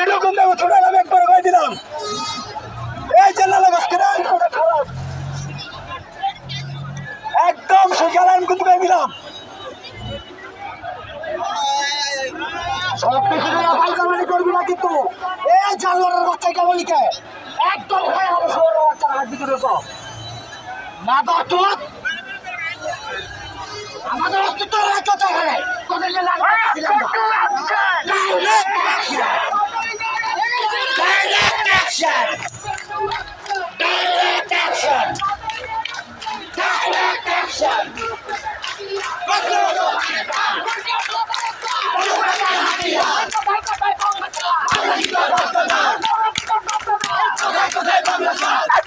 এরকম দেবো ছোটার দিলাম। এই জেনালে মাঝখানে একদম সকালে আমি কিন্তু দিলাম। সব কিছু করবি না কিন্তু। এই জানোয়ারের বাচ্চা কামালিকে একদম হয়ে হবে বাচ্চার হাত দিকে মাদা চোখ আমাদের অস্তিত্ব রাখতে তো এখানে তোদেরকে লাল দিলাম না। Direct action! Direct action! Direct action! Direct action! Action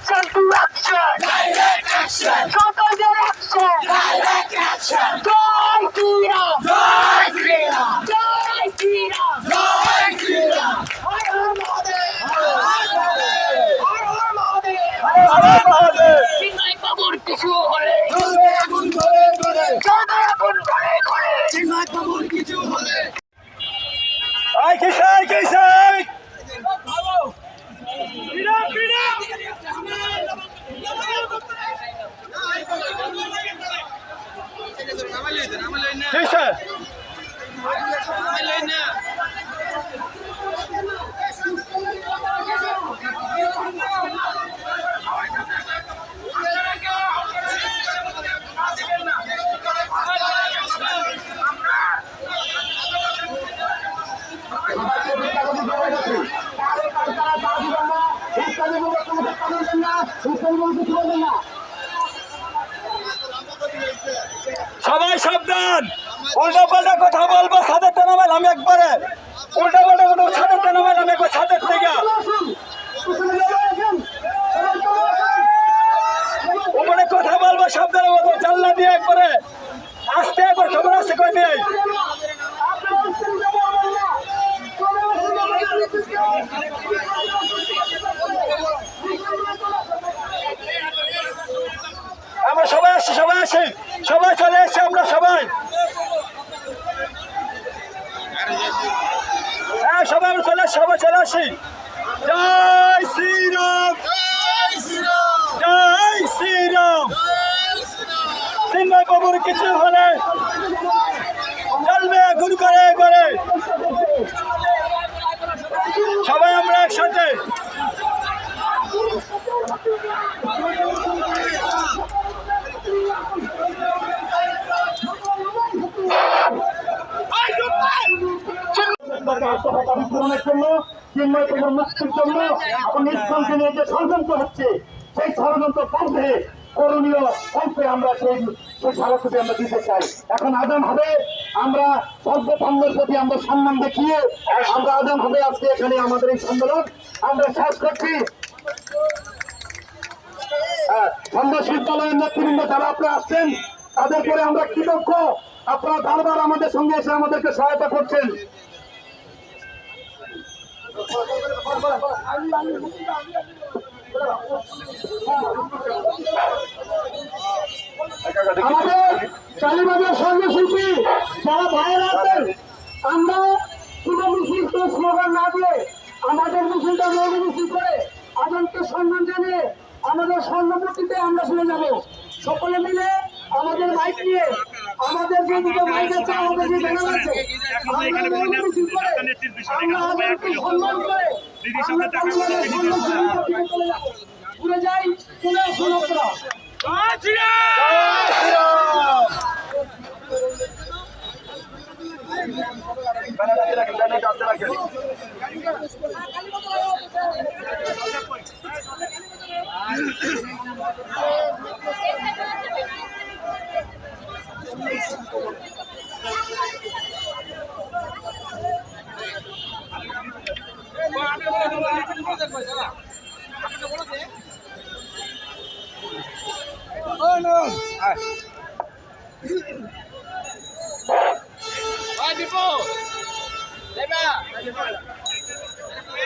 কিছু হলে। উল্টা পাল্টা কথা বলব তে নামাইল আমি একবারে। উল্টা পাল্টা কথা তে নামাইল আমি একবার ছাদের থেকে। ওপরে কথা বলব, সাবধানে মতো জানলা দিয়ে একবারে। আসতে একবার খবর আছে কই নেই? আমরা সবাই আসছি, সবাই আসি। সবাই চলে এসছি, আমরা সবাই। সবাই চলে সবাই চলে আসি। জয় শ্রীরাম জয় শ্রীরাম চিন্ময় বাবুর কিছু হলে চলবে গুরু করে করে সবাই আমরা একসাথে পূরণের জন্য চিন্ময় মুক্তির জন্য এখন নিয়ে যে ষড়যন্ত্র হচ্ছে সেই ষড়যন্ত্র হ্যাঁ, নেতৃবৃন্দ যারা আপনারা আসছেন তাদের পরে আমরা কৃতজ্ঞ। আপনারা বারবার আমাদের সঙ্গে এসে আমাদেরকে সহায়তা করছেন। আমাদের কালীবাজার সর্বশিল্পী যারা ভাইয়েরা আছেন, আমরা কোনো মিছিল কোনো স্লোগান না দিয়ে আমাদের মিছিলটা মৌল মিছিল করে আজমকে সম্মান জানিয়ে আমাদের স্বর্ণমূর্তিতে আমরা চলে যাব। সকলে মিলে আমাদের মাইক নিয়ে আমাদের যে দুটো মাইক আছে আমাদের যে ব্যানার আছে আমরা আজমকে সম্মান করে আমরা কালীবাজার সর্বশিল্পীর দিকে চলে যাব ঘুরে যাই চলে আসুন আপনারা জয় শ্রীরাম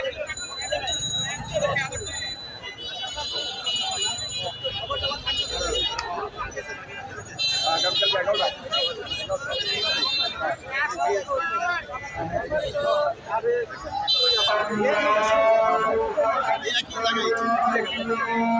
Thank Lord.